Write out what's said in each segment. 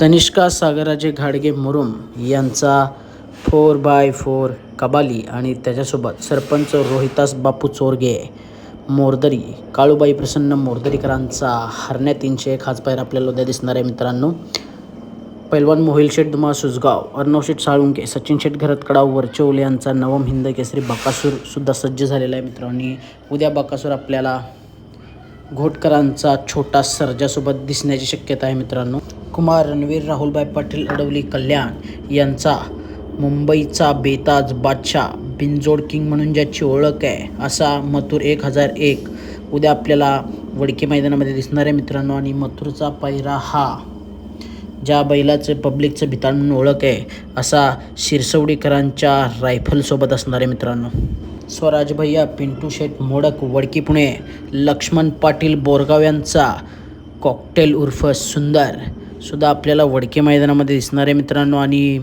तनिष्का सागराजे घाडगे मुरुम यांचा four by four Kabali आणि त्याच्यासोबत सरपंच रोहितास बापू चोरगे मोरदरी काळूबाई प्रसन्न मोरदरीकरांचा हरण्या तीनशे एक हाच पायर आपल्याला उद्या दिसणार आहे मित्रांनो. पैलवान मोहिल शेठ दुमा सुजगाव अर्णव शेठ साळुंके सचिन शेठ घरतकडाव वरचौले यांचा नवम हिंद केसरी बकासूर सुद्धा सज्ज झालेला आहे मित्रांनी. उद्या बकासूर आपल्याला घोटकरांचा छोटा सर्जासोबत दिसण्याची शक्यता आहे मित्रांनो. कुमार रणवीर राहुलबाई पाटील अडवली कल्याण यांचा मुंबईचा बेताज बादशाह बिनजोड किंग म्हणून ज्याची ओळख आहे असा मथुर एक हजार एक उद्या आपल्याला वडके मैदानामध्ये दिसणार आहे मित्रांनो. आणि मथुरचा पैरा हा ज्या बैलाचं पब्लिकचं भिताळ म्हणून ओळख आहे असा शिरसवडीकरांच्या रायफलसोबत असणार आहे मित्रांनो. स्वराज भैया पिंटू शेठ मोडक वडकी पुणे लक्ष्मण पाटील बोरगाव यांचा कॉकटेल उर्फ सुंदर सुद्धा आपल्याला वडके मैदानामध्ये दिसणार आहे मित्रांनो. आणि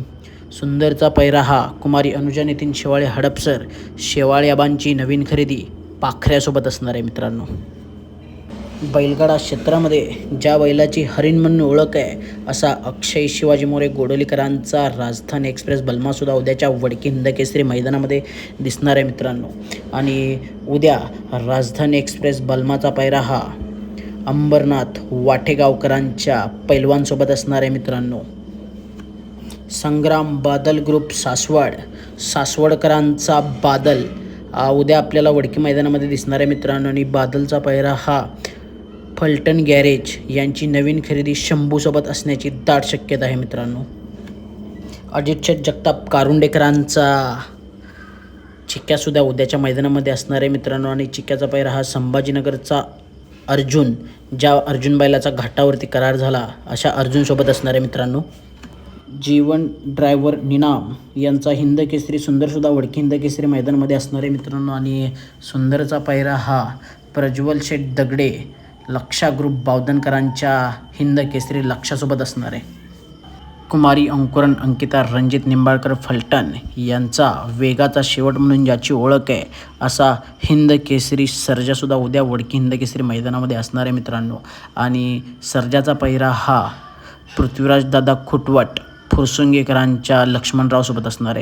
सुंदरचा पैरा हा कुमारी अनुजा नितीन शेवाळे हडपसर शेवाळे आबांची नवीन खरेदी पाखऱ्यासोबत असणार आहे मित्रांनो. बैलगाडा क्षेत्रामध्ये ज्या बैलाची हरिण म्हणून ओळख आहे असा अक्षय शिवाजी मोरे गोडोलीकरांचा राजधानी एक्सप्रेस बलमासुद्धा उद्याच्या वडकी हिंदकेसरी मैदानामध्ये दिसणार आहे मित्रांनो. आणि उद्या राजधानी एक्सप्रेस बलमाचा पायरा हा अंबरनाथ वाटेगावकरांच्या पैलवानसोबत असणार आहे मित्रांनो. संग्राम बादल ग्रुप सासवड सासवडकरांचा बादल उद्या आपल्याला वडकी मैदानामध्ये दिसणार आहे मित्रांनो. आणि बादलचा पायरा हा फलटण गॅरेज यांची नवीन खरेदी शंभूसोबत असण्याची दाट शक्यता आहे मित्रांनो. अजित शेठ जगताप कारुंडेकरांचा चिक्क्यासुद्धा उद्याच्या मैदानामध्ये असणार आहे मित्रांनो आणि चिक्क्याचा पायरा हा संभाजीनगरचा अर्जुन ज्या अर्जुन बैलाचा घाटावरती करार झाला अशा अर्जुनसोबत असणार आहे मित्रांनो. जीवन ड्रायव्हर निनाम यांचा हिंद केसरी सुंदरसुद्धा वडकी हिंद केसरी मैदानामध्ये असणार आहे मित्रांनो. आणि सुंदरचा पायरा हा प्रज्वल शेठ दगडे लक्षा ग्रुप बावधनकरांच्या हिंद केसरी लक्षासोबत असणार आहे कुमारी अंकुरन अंकिता रणजित निंबाळकर फलटण यांचा वेगाचा शेवट म्हणून ज्याची ओळख आहे असा हिंद केसरी सर्जासुद्धा उद्या वडकी हिंद केसरी मैदानामध्ये असणार आहे मित्रांनो. आणि सर्जाचा पहिरा हा पृथ्वीराजदादा खुटवट फुरसुंगेकरांच्या लक्ष्मणरावसोबत असणार आहे.